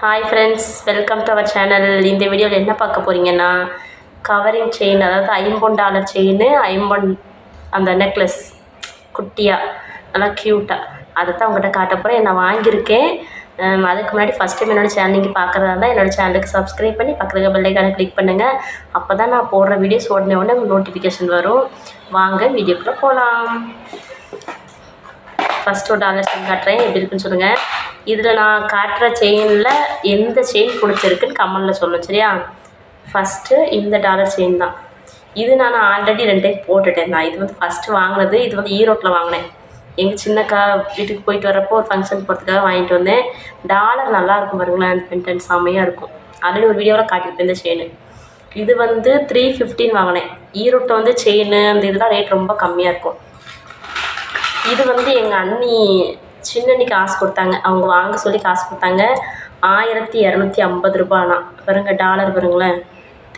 Hi friends welcome to our channel இந்த வீடியோவில் என்ன பார்க்க போகிறீங்கன்னா கவரிங் செயின் அதாவது ஐம்பொன் டாலர் செயின் ஐம்பொன் அந்த நெக்லஸ் குட்டியாக நல்லா க்யூட்டாக அதை தான் உங்கள்கிட்ட காட்ட போகிறேன் நான் வாங்கியிருக்கேன். அதுக்கு முன்னாடி ஃபஸ்ட் டைம் என்னோடய சேனல் நீங்கள் பார்க்குறதா இருந்தால் என்னோடய சேனலுக்கு சப்ஸ்கிரைப் பண்ணி பக்கத்துக்கு பெல்லைக்கான கிளிக் பண்ணுங்கள் அப்போ தான் நான் போடுற வீடியோஸ் உடனே உடனே உங்களுக்கு நோட்டிஃபிகேஷன் வரும். வாங்க வீடியோக்குள்ளே போகலாம் ஃபஸ்ட்டு ஒரு டாலர் செயின் காட்டுறேன். எப்படி இருக்குன்னு சொல்லுங்கள் இதில் நான் காட்டுற செயினில் எந்த செயின் பிடிச்சிருக்குன்னு கமெண்டில் சொல்லணும் சரியா? ஃபஸ்ட்டு இந்த டாலர் செயின் தான். இது நான் ஆல்ரெடி ரெண்டு டைம் போட்டுட்டேன் தான் இது வந்து ஃபஸ்ட்டு வாங்கினது இது வந்து ஈரோட்டில் வாங்கினேன். எங்கள் சின்னக்கா வீட்டுக்கு போயிட்டு வரப்போ ஒரு ஃபங்க்ஷன் போகிறதுக்காக வாங்கிட்டு வந்தேன். டாலர் நல்லா இருக்கும் பாருங்களேன் அந்த பென்டன் சாமியாக இருக்கும். ஆல்ரெடி ஒரு வீடியோவில் காட்டியிருப்பேன் இந்த செயின். இது வந்து த்ரீ ஃபிஃப்டின் வாங்கினேன். ஈரோட்டில் வந்து செயின் அந்த இதெல்லாம் ரேட் ரொம்ப கம்மியாக இருக்கும். இது வந்து எங்கள் அண்ணி சின்னண்ணிக்கு காசு கொடுத்தாங்க. அவங்க வாங்க சொல்லி காசு கொடுத்தாங்க. ஆயிரத்தி இரநூத்தி ஐம்பது ரூபானா பாருங்க டாலர் பாருங்களேன்.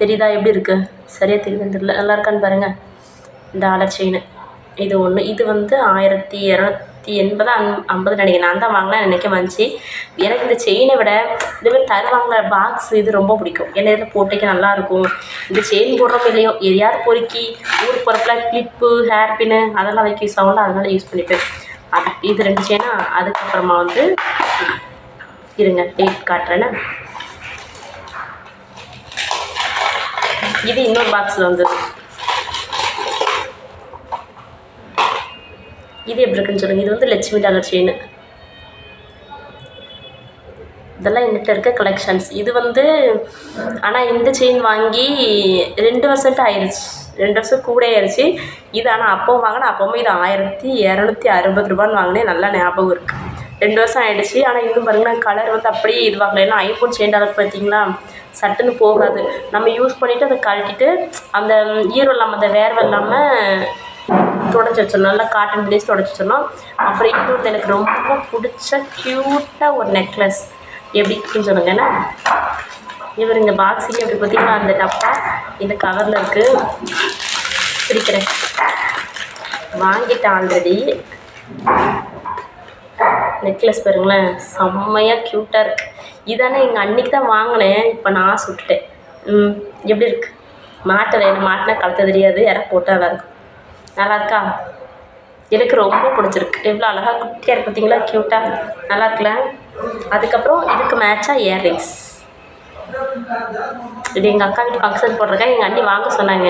தெரியுதா எப்படி இருக்குது சரியாக தெரியுதுன்னு தெரியல. நல்லா இருக்கான்னு பாருங்கள் டாலர் செயின் இது ஒன்று இது வந்து ஆயிரத்தி இரநூத்தி எண்பது அன் ஐம்பது நினைக்கிறேன். நான் தான் வாங்கினேன் நினைக்க வந்துச்சு. எனக்கு இந்த செயினை விட இந்த மாதிரி தருவாங்க பாக்ஸ் இது ரொம்ப பிடிக்கும். ஏன்னா இதில் போட்டுக்க நல்லாயிருக்கும் இந்த செயின் போடுறோம் இல்லையோ எதையாவது பொறுக்கி ஊருக்கு போகிறப்பல கிளிப்பு ஹேர் பின்னு அதெல்லாம் வைக்க யூஸ் ஆகும்ல அதனால் யூஸ் பண்ணிப்பேன். இது ரெண்டு செயினா அதுக்கப்புறமா வந்து இருங்க டேட் காட்டுறேன்னா. இது இன்னொரு பாக்ஸில் வந்தது. இது எப்படி இருக்குன்னு சொல்லுங்கள் இது வந்து லட்சுமி டாலர் செயின் இதெல்லாம் என்கிட்ட இருக்க கலெக்ஷன்ஸ் இது வந்து ஆனால் இந்த செயின் வாங்கி ரெண்டு வருஷத்து ஆயிடுச்சு ரெண்டு வருஷம் கூட ஆயிடுச்சு இது ஆனால் அப்போ வாங்கினேன். அப்போவும் இது ஆயிரத்தி இரநூத்தி அறுபது ரூபான்னு வாங்கினேன். நல்லா ஞாபகம் இருக்குது ரெண்டு வருஷம் ஆயிடுச்சு. ஆனால் இன்னும் பாருங்கன்னா கலர் வந்து அப்படியே இதுவாகல ஏன்னா ஐஃபோன் சேஞ்ச் டாலர் பார்த்தீங்களா சட்டுன்னு போகாது. நம்ம யூஸ் பண்ணிவிட்டு அதை கழட்டிட்டு அந்த ஈரம் இல்லாமல் அந்த வேர்வை இல்லாமல் தொடச்சி வச்சிடணும். நல்லா காட்டன் பிளேஸ் தொடச்சி வச்சிடணும். அப்புறம் இன்னொரு எனக்கு ரொம்ப பிடிச்ச க்யூட்டாக ஒரு நெக்லஸ் எப்படி இருக்குன்னு சொல்லுங்கன்னா இவர் இந்த பாக்ஸில் எப்படி பார்த்தீங்கன்னா அந்த டப்பா? இந்த கவரில் இருக்குது பிடிக்கிறேன். வாங்கிட்டேன் ஆல்ரெடி நெக்லஸ் பாருங்களேன். செம்மையாக க்யூட்டாக இருக்குது இதானே எங்கள் அன்னைக்கு தான் வாங்கினேன். இப்போ நான் சுட்டுட்டேன். ம் எப்படி இருக்கு? மாட்டலை. என்ன மாட்டினா கலத்த தெரியாது. யாரா போட்டால் நல்லாயிருக்கும் நல்லாயிருக்கா எனக்கு ரொம்ப பிடிச்சிருக்கு. எவ்வளோ அழகாக குட்டியாக இருக்கு பார்த்தீங்களா க்யூட்டாக நல்லா இருக்குல்ல? அதுக்கப்புறம் இதுக்கு மேட்சாக இயர்ரிங்ஸ் இது எங்கள் அக்கா வீட்டு ஃபங்க்ஷன் போட்டிருக்கேன் எங்கள் அண்ணி வாங்க சொன்னாங்க.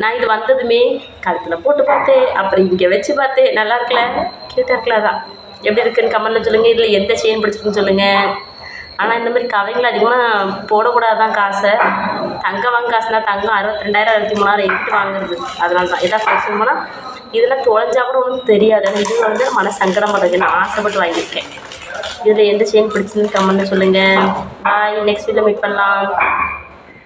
நான் இது வந்ததுமே கழுத்தில் போட்டு பார்த்தேன் அப்புறம் இங்கே வச்சு பார்த்தேன். நல்லா இருக்கல? க்யூட்டாக இருக்குல்ல அதான். எப்படி இருக்குன்னு கமெண்ட்டில் சொல்லுங்கள் இதில் எந்த செயின் பிடிச்சிருக்குன்னு சொல்லுங்கள் ஆனால் இந்த மாதிரி கவைகள் அதிகமாக போடக்கூடாதான் காசை. தங்கம் வாங்க காசுனா தங்கம் அறுபத்தி ரெண்டாயிரம் அறுபத்தி மூணாயிரம் எங்கிட்டு வாங்குறது. அதனால தான் எதாவது ஃபங்க்ஷன் போனால் இதெல்லாம் தொலைஞ்சா கூட ஒன்றும் தெரியாது. ஆனால் இது வந்து மன சங்கடமாக இருக்குது நான் ஆசைப்பட்டு வாங்கியிருக்கேன். இதில் எந்த செயின் பிடிச்சதுன்னு கமெண்ட்டில் சொல்லுங்கள் பாய் நெக்ஸ்ட் வீடியோ மீட் பண்ணலாம்.